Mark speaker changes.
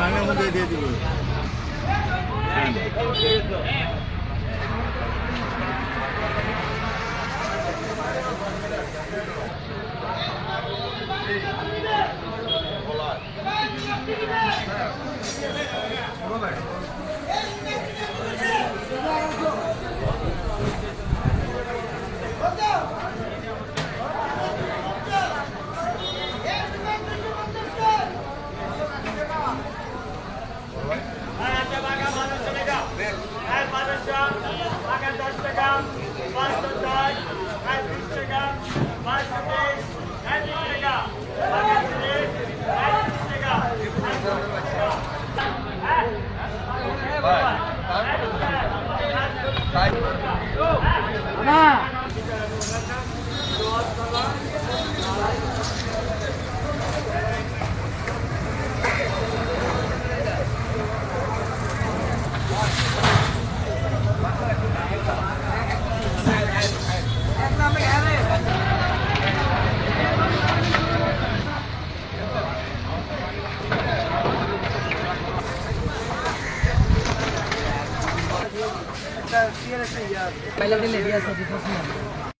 Speaker 1: মাংনার মধ্যে দিয়ে দিব Thank you. at
Speaker 2: Instagram, Mira, sí eres ella. Baila de alegría, se dijo